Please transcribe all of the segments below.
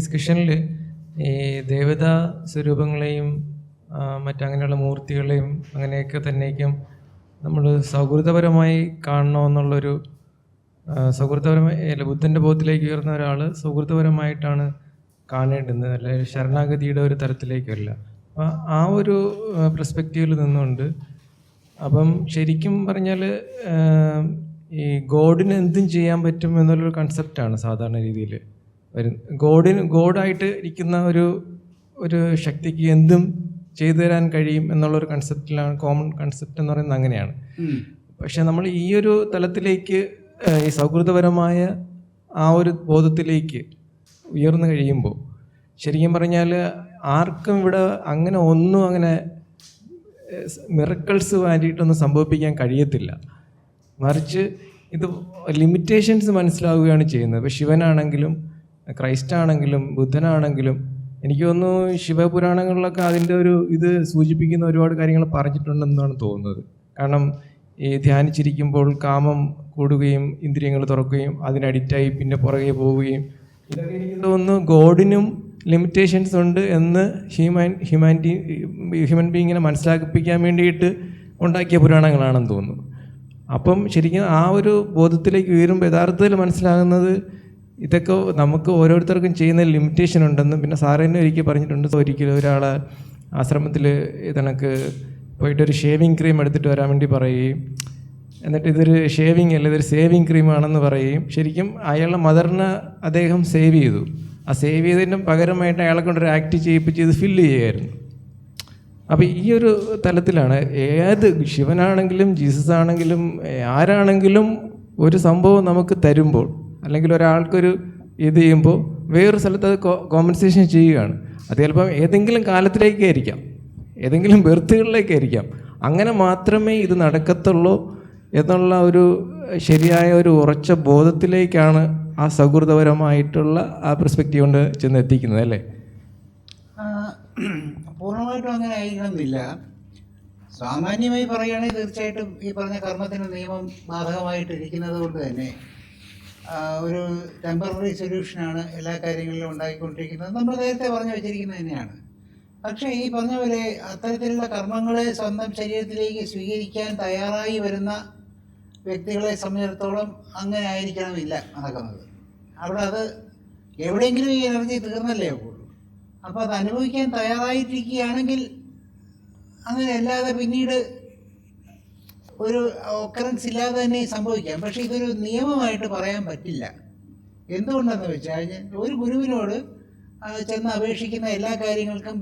ഡിസ്കഷനിൽ ഈ ദേവതാ സ്വരൂപങ്ങളെയും മറ്റങ്ങനെയുള്ള മൂർത്തികളെയും അങ്ങനെയൊക്കെ തന്നേക്കും നമ്മൾ സൗഹൃദപരമായി കാണണമെന്നുള്ളൊരു സൗഹൃദപരമായി അല്ല ബുദ്ധന്റെ ബോധത്തിലേക്ക് ഉയർന്ന ഒരാൾ സൗഹൃദപരമായിട്ടാണ് കാണേണ്ടുന്നത് അല്ലെ ശരണാഗതിയുടെ ഒരു തരത്തിലേക്കല്ല അപ്പം ആ ഒരു പെർസ്പെക്റ്റീവിൽ നിന്നുകൊണ്ട് അപ്പം ശരിക്കും പറഞ്ഞാൽ ഈ ഗോഡിന് എന്തും ചെയ്യാൻ പറ്റും എന്നുള്ളൊരു കൺസെപ്റ്റാണ് സാധാരണ രീതിയിൽ വരും ഗോഡിന് ഗോഡായിട്ട് ഇരിക്കുന്ന ഒരു ഒരു ശക്തിക്ക് എന്തും ചെയ്തു തരാൻ കഴിയും എന്നുള്ളൊരു കൺസെപ്റ്റിലാണ് കോമൺ കൺസെപ്റ്റ് എന്ന് പറയുന്നത് അങ്ങനെയാണ്. പക്ഷെ നമ്മൾ ഈ ഒരു തലത്തിലേക്ക് ഈ സൗഹൃദപരമായ ആ ഒരു ബോധത്തിലേക്ക് ഉയർന്നു കഴിയുമ്പോൾ ശരിക്കും പറഞ്ഞാൽ ആർക്കും ഇവിടെ അങ്ങനെ ഒന്നും അങ്ങനെ മിറക്കിൾസ് വേണ്ടിയിട്ടൊന്നും സംഭവിപ്പിക്കാൻ കഴിയത്തില്ല. മറിച്ച് ഇത് ലിമിറ്റേഷൻസ് മനസ്സിലാവുകയാണ് ചെയ്യുന്നത്. ഇപ്പോൾ ശിവനാണെങ്കിലും ക്രൈസ്റ്റ് ആണെങ്കിലും ബുദ്ധനാണെങ്കിലും എനിക്ക് തോന്നുന്നു ശിവപുരാണങ്ങളിലൊക്കെ അതിന്റെ ഒരു ഇത് സൂചിപ്പിക്കുന്ന ഒരുപാട് കാര്യങ്ങൾ പറഞ്ഞിട്ടുണ്ടെന്നാണ് തോന്നുന്നത്. കാരണം ഈ ധ്യാനിച്ചിരിക്കുമ്പോൾ കാമം കൂടുകയും ഇന്ദ്രിയങ്ങൾ തുറക്കുകയും അതിന് അഡിക്റ്റായി പിന്നെ പുറകെ പോവുകയും ഇതൊക്കെ എനിക്ക് തോന്നുന്നു ഗോഡിനും ലിമിറ്റേഷൻസ് ഉണ്ട് എന്ന് ഹ്യൂമാൻ ഹ്യൂമാനിറ്റി ഹ്യൂമൻ ബീങ്ങിനെ മനസ്സിലാക്കിപ്പിക്കാൻ വേണ്ടിയിട്ട് ഉണ്ടാക്കിയ പുരാണങ്ങളാണെന്ന് തോന്നുന്നു. അപ്പം ശരിക്കും ആ ഒരു ബോധത്തിലേക്ക് ഉയരുമ്പോൾ യഥാർത്ഥത്തിൽ മനസ്സിലാകുന്നത് ഇതൊക്കെ നമുക്ക് ഓരോരുത്തർക്കും ചെയ്യുന്ന ലിമിറ്റേഷൻ ഉണ്ടെന്നും പിന്നെ സാറ് തന്നെ ഒരിക്കൽ പറഞ്ഞിട്ടുണ്ട് ഒരിക്കലും ഒരാൾ ആശ്രമത്തിൽ ഇതണക്ക് പോയിട്ട് ഒരു ഷേവിങ് ക്രീം എടുത്തിട്ട് വരാൻ വേണ്ടി പറയുകയും എന്നിട്ട് ഇതൊരു ഷേവിങ് അല്ല ഇതൊരു സേവിങ് ക്രീമാണെന്ന് പറയുകയും ശരിക്കും അയാളുടെ മദറിനെ അദ്ദേഹം സേവ് ചെയ്തു. ആ സേവ് ചെയ്തതിന് പകരമായിട്ട് അയാളെ കൊണ്ടൊരു ആക്ട് ചെയ്യിപ്പിച്ച് ഇത് ഫില്ല് ചെയ്യുമായിരുന്നു അപ്പോൾ ഈ ഒരു തലത്തിലാണ് ഏത് ശിവനാണെങ്കിലും ജീസസ് ആണെങ്കിലും ആരാണെങ്കിലും ഒരു സംഭവം നമുക്ക് തരുമ്പോൾ അല്ലെങ്കിൽ ഒരാൾക്കൊരു ഇത് ചെയ്യുമ്പോൾ വേറൊരു സ്ഥലത്ത് അത് കോമ്പൻസേഷൻ ചെയ്യുകയാണ്. അത് ചിലപ്പം ഏതെങ്കിലും കാലത്തിലേക്കായിരിക്കാം. ഏതെങ്കിലും ബെർത്തുകളിലേക്കായിരിക്കാം അങ്ങനെ മാത്രമേ ഇത് നടക്കത്തുള്ളൂ എന്നുള്ള ഒരു ശരിയായ ഒരു ഉറച്ച ബോധത്തിലേക്കാണ് ആ സൗഹൃദപരമായിട്ടുള്ള ആ പെർസ്പെക്റ്റീവ് കൊണ്ട് ചെന്ന് എത്തിക്കുന്നത് അല്ലേ പൂർണമായിട്ടും അങ്ങനെ ആയിരിക്കണമെന്നില്ല. സാമാന്യമായി പറയുകയാണെങ്കിൽ തീർച്ചയായിട്ടും ഈ പറഞ്ഞ കർമ്മത്തിന് നിയമം ബാധകമായിട്ട് ഇരിക്കുന്നത് കൊണ്ട് തന്നെ ഒരു ടെമ്പററി സൊല്യൂഷനാണ് എല്ലാ കാര്യങ്ങളിലും ഉണ്ടാക്കിക്കൊണ്ടിരിക്കുന്നത് നമ്മൾ നേരത്തെ പറഞ്ഞു വെച്ചിരിക്കുന്നത് തന്നെയാണ്. പക്ഷേ ഈ പറഞ്ഞ പോലെ അത്തരത്തിലുള്ള കർമ്മങ്ങളെ സ്വന്തം ശരീരത്തിലേക്ക് സ്വീകരിക്കാൻ തയ്യാറായി വരുന്ന വ്യക്തികളെ സംബന്ധിച്ചിടത്തോളം അങ്ങനെ ആയിരിക്കണമില്ല നടക്കുന്നത്. അവിടെ അത് എവിടെയെങ്കിലും ഈ എനർജി തീർന്നല്ലേ ഉള്ളൂ. അപ്പോൾ അത് അനുഭവിക്കാൻ തയ്യാറായിട്ടിരിക്കുകയാണെങ്കിൽ അങ്ങനെ അല്ലാതെ പിന്നീട് ഒരു ഒക്കറൻസ് ഇല്ലാതെ തന്നെ സംഭവിക്കാം. പക്ഷേ ഇതൊരു നിയമമായിട്ട് പറയാൻ പറ്റില്ല. എന്തുകൊണ്ടെന്ന് വെച്ചാൽ ഒരു ഗുരുവിനോട് ചെന്ന് അപേക്ഷിക്കുന്ന എല്ലാ കാര്യങ്ങൾക്കും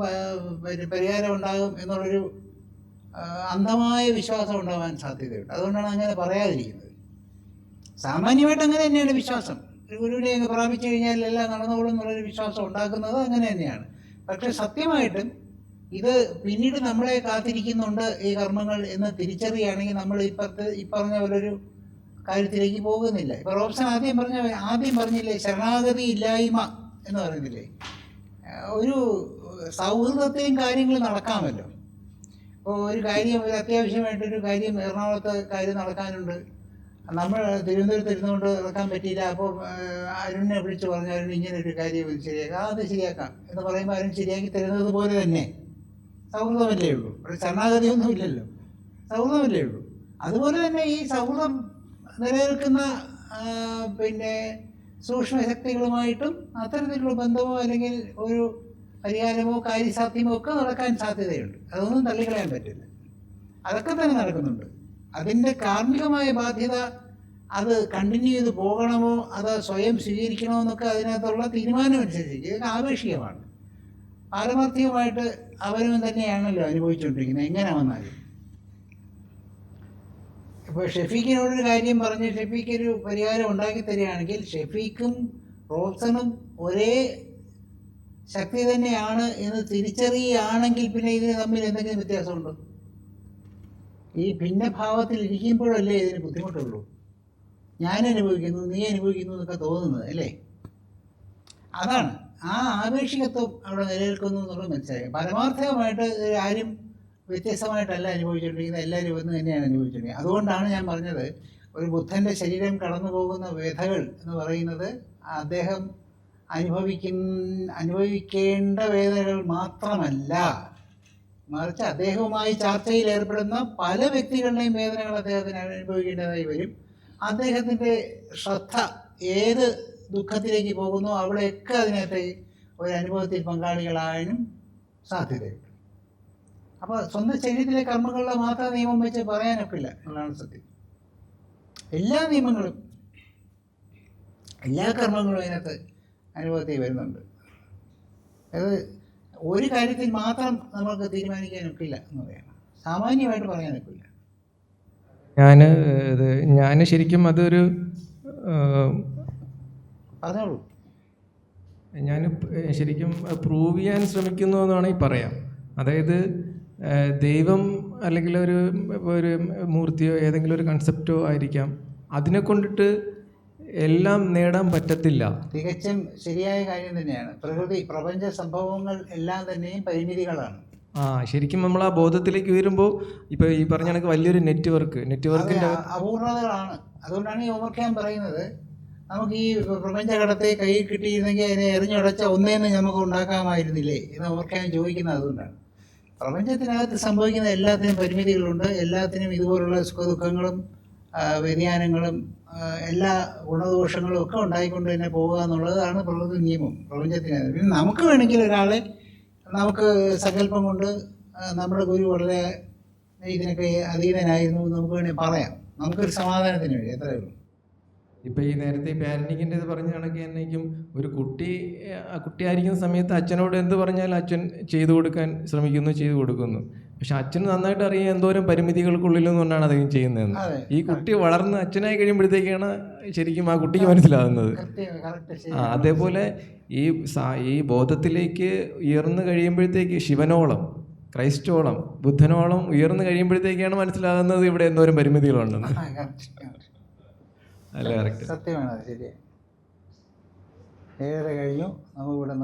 പരിഹാരം ഉണ്ടാകും എന്നുള്ളൊരു അന്ധമായ വിശ്വാസം ഉണ്ടാവാൻ സാധ്യതയുണ്ട്. അതുകൊണ്ടാണ് അങ്ങനെ പറയാതിരിക്കുന്നത്. സാമാന്യമായിട്ട് അങ്ങനെ തന്നെയാണ് വിശ്വാസം. ഒരു ഗുരുവിനെ അങ്ങ് പ്രാപിച്ചു കഴിഞ്ഞാൽ എല്ലാം നടന്നോളും എന്നുള്ളൊരു വിശ്വാസം ഉണ്ടാക്കുന്നത് അങ്ങനെ തന്നെയാണ്. പക്ഷെ സത്യമായിട്ടും ഇത് പിന്നീട് നമ്മളെ കാത്തിരിക്കുന്നുണ്ട് ഈ കർമ്മങ്ങൾ എന്ന് തിരിച്ചറിയുകയാണെങ്കിൽ നമ്മൾ ഇപ്പുറത്ത് ഈ പറഞ്ഞ ഒരു കാര്യത്തിലേക്ക് പോകുന്നില്ല. ഇപ്പൊ റോബ്സൺ ആദ്യം പറഞ്ഞ ആദ്യം പറഞ്ഞില്ലേ ശരണാഗതി ഇല്ലായ്മ എന്ന് പറയുന്നില്ലേ? ഒരു സൗഹൃദത്തെയും കാര്യങ്ങൾ നടക്കാമല്ലോ. ഇപ്പോൾ ഒരു കാര്യം ഒരു അത്യാവശ്യമായിട്ടൊരു കാര്യം എറണാകുളത്ത് കാര്യം നടക്കാനുണ്ട്. നമ്മൾ തിരുവനന്തപുരത്ത് ഇരുന്നുകൊണ്ട് നടക്കാൻ പറ്റിയില്ല. അപ്പോൾ അരുണിനെ വിളിച്ച് പറഞ്ഞു അരുൺ ഇങ്ങനെ ഒരു കാര്യം ശരിയാക്കാം. അത് ശരിയാക്കാം എന്ന് പറയുമ്പോൾ അരുൺ ശരിയാക്കി തരുന്നത് പോലെ തന്നെ. സൗഹൃദമല്ലേ ഉള്ളൂ. ഒരു ശരണാഗതിയൊന്നും ഇല്ലല്ലോ. സൗഹൃദമല്ലേ ഉള്ളൂ. അതുപോലെ തന്നെ ഈ സൗഹൃദം നിലനിൽക്കുന്ന പിന്നെ സൂക്ഷ്മശക്തികളുമായിട്ടും അത്തരത്തിലുള്ള ബന്ധമോ അല്ലെങ്കിൽ ഒരു പരിഹാരമോ കാര്യസാധ്യമോ ഒക്കെ നടക്കാൻ സാധ്യതയുണ്ട്. അതൊന്നും തള്ളിക്കളയാൻ പറ്റില്ല. അതൊക്കെ തന്നെ നടക്കുന്നുണ്ട്. അതിന്റെ കാർമ്മികമായ ബാധ്യത അത് കണ്ടിന്യൂ ചെയ്ത് പോകണമോ അത് സ്വയം സ്വീകരിക്കണമോ എന്നൊക്കെ അതിനകത്തുള്ള തീരുമാനമനുസരിച്ച് ഇതൊക്കെ ആപേക്ഷികമാണ്. പാരമാർത്ഥികമായിട്ട് അവരും തന്നെയാണല്ലോ അനുഭവിച്ചുകൊണ്ടിരിക്കുന്നത്. എങ്ങനെ വന്നാലും ഇപ്പോൾ ഷെഫീഖിനോടൊരു കാര്യം പറഞ്ഞ് ഷെഫീഖ് ഒരു പരിഹാരം ഉണ്ടാക്കി തരികയാണെങ്കിൽ ഷെഫീഖും റോബ്സണും ഒരേ ശക്തി തന്നെയാണ് എന്ന് തിരിച്ചറിയുകയാണെങ്കിൽ പിന്നെ ഇതിന് തമ്മിൽ എന്തെങ്കിലും വ്യത്യാസമുണ്ടോ? ഈ ഭിന്നഭാവത്തിൽ ഇരിക്കുമ്പോഴല്ലേ ഇതിന് ബുദ്ധിമുട്ടുള്ളൂ? ഞാൻ അനുഭവിക്കുന്നു നീ അനുഭവിക്കുന്നു എന്നൊക്കെ തോന്നുന്നത് അല്ലേ? അതാണ്. ആ ആപേക്ഷികത്വം അവിടെ നിലനിൽക്കുന്നു എന്നുള്ളത് മനസ്സിലായി. പരമാർത്ഥമായിട്ട് ഇത് ആരും വ്യത്യസ്തമായിട്ടല്ല അനുഭവിച്ചുകൊണ്ടിരിക്കുന്നത് എല്ലാവരും ഒന്ന് തന്നെയാണ് അനുഭവിച്ചുകൊണ്ടിരിക്കുന്നത്. അതുകൊണ്ടാണ് ഞാൻ പറഞ്ഞത് ഒരു ബുദ്ധന്റെ ശരീരം കടന്നു പോകുന്ന വേദകൾ എന്ന് പറയുന്നത് അദ്ദേഹം അനുഭവിക്കുന്ന അനുഭവിക്കേണ്ട വേദനകൾ മാത്രമല്ല. മറിച്ച് അദ്ദേഹവുമായി ചർച്ചയിൽ ഏർപ്പെടുന്ന പല വ്യക്തികളുടെയും വേദനകൾ അദ്ദേഹത്തിന് അനുഭവിക്കേണ്ടതായി വരും. അദ്ദേഹത്തിന്റെ ശ്രദ്ധ ഏത് ദുഃഖത്തിലേക്ക് പോകുന്നു അവിടെയൊക്കെ അതിനകത്ത് ഒരു അനുഭവത്തിൽ പങ്കാളികളാകാനും സാധ്യതയുണ്ട്. അപ്പോൾ സ്വന്തം ശരീരത്തിലെ കർമ്മങ്ങളുടെ മാത്രം നിയമം വെച്ച് പറയാനൊക്കില്ല എന്നുള്ളതാണ് സത്യം. എല്ലാ നിയമങ്ങളും എല്ലാ കർമ്മങ്ങളും അതിനകത്ത് അനുഭവത്തിൽ വരുന്നുണ്ട്. അത് ഒരു കാര്യത്തിൽ മാത്രം നമുക്ക് തീരുമാനിക്കാനൊക്കില്ല എന്ന് പറയണം സാമാന്യമായിട്ട് പറയാനൊക്കില്ല ഞാൻ ഇത് ഞാൻ ശരിക്കും അതൊരു പറഞ്ഞോളൂ ഞാൻ ശരിക്കും പ്രൂവ് ചെയ്യാൻ ശ്രമിക്കുന്നു എന്ന് വേണമെങ്കിൽ പറയാം. അതായത് ദൈവം അല്ലെങ്കിൽ ഒരു ഒരു മൂർത്തിയോ ഏതെങ്കിലും ഒരു കൺസെപ്റ്റോ ആയിരിക്കാം. അതിനെ കൊണ്ടിട്ട് എല്ലാം നേടാൻ പറ്റത്തില്ല. തികച്ചും ശരിയായ കാര്യം തന്നെയാണ്. പ്രകൃതി പ്രപഞ്ച സംഭവങ്ങൾ എല്ലാം തന്നെയും പരിമിതികളാണ്. ആ ശരിക്കും നമ്മൾ ആ ബോധത്തിലേക്ക് വരുമ്പോൾ ഇപ്പൊ ഈ പറഞ്ഞ കണക്ക് വലിയൊരു നെറ്റ്വർക്ക്. നെറ്റ്വർക്കിന്റെ അപൂർണതകളാണ് അതുകൊണ്ടാണ് ഈ ഓവർക്യാം പറയുന്നത്. നമുക്ക് ഈ പ്രപഞ്ചഘടത്തെ കയ്യിൽ കിട്ടിയിരുന്നെങ്കിൽ അതിനെ എറിഞ്ഞുടച്ച ഒന്നേന്ന് നമുക്ക് ഉണ്ടാക്കാമായിരുന്നില്ലേ എന്ന് ഓർക്കാൻ ചോദിക്കുന്നത് അതുകൊണ്ടാണ്. പ്രപഞ്ചത്തിനകത്ത് സംഭവിക്കുന്ന എല്ലാത്തിനും പരിമിതികളുണ്ട്. എല്ലാത്തിനും ഇതുപോലുള്ള സുഖദുഃഖങ്ങളും വ്യതിയാനങ്ങളും എല്ലാ ഗുണദോഷങ്ങളും ഒക്കെ ഉണ്ടായിക്കൊണ്ട് തന്നെ പോവുക എന്നുള്ളതാണ് പ്രകൃതി നിയമം പ്രപഞ്ചത്തിനകത്ത്. പിന്നെ നമുക്ക് വേണമെങ്കിൽ ഒരാളെ നമുക്ക് സങ്കല്പം കൊണ്ട് നമ്മുടെ ഗുരു വളരെ ഇതിനൊക്കെ അധീനനായിരുന്നു. നമുക്ക് വേണമെങ്കിൽ പറയാം. നമുക്കൊരു സമാധാനത്തിന് വേണ്ടി. എത്രയേ ഉള്ളൂ ഇപ്പം ഈ നേരത്തെ പാരന്റിങ്ങിന്റെ ഇത് പറഞ്ഞ എന്നേക്കും തന്നെയും ഒരു കുട്ടി കുട്ടിയായിരിക്കുന്ന സമയത്ത് അച്ഛനോട് എന്ത് പറഞ്ഞാലും അച്ഛൻ ചെയ്തു കൊടുക്കാൻ ശ്രമിക്കുന്നു ചെയ്തു കൊടുക്കുന്നു. പക്ഷെ അച്ഛന് നന്നായിട്ട് അറിയാം എന്തോരം പരിമിതികൾക്കുള്ളിൽ നിന്നുകൊണ്ടാണ് അദ്ദേഹം ചെയ്യുന്നതെന്ന്. ഈ കുട്ടി വളർന്ന് അച്ഛനായി കഴിയുമ്പോഴത്തേക്കാണ് ശരിക്കും ആ കുട്ടിക്ക് മനസ്സിലാകുന്നത് ആ അതേപോലെ ഈ ഈ ബോധത്തിലേക്ക് ഉയർന്നു കഴിയുമ്പോഴത്തേക്ക് ശിവനോളം ക്രൈസ്റ്റോളം ബുദ്ധനോളം ഉയർന്നു കഴിയുമ്പോഴത്തേക്കാണ് മനസ്സിലാകുന്നത് ഇവിടെ എന്തോരം പരിമിതികളുണ്ടെന്ന്. സത്യമാണ് ശരി ഏറെ കഴിഞ്ഞു. നമുക്ക് ഇവിടെ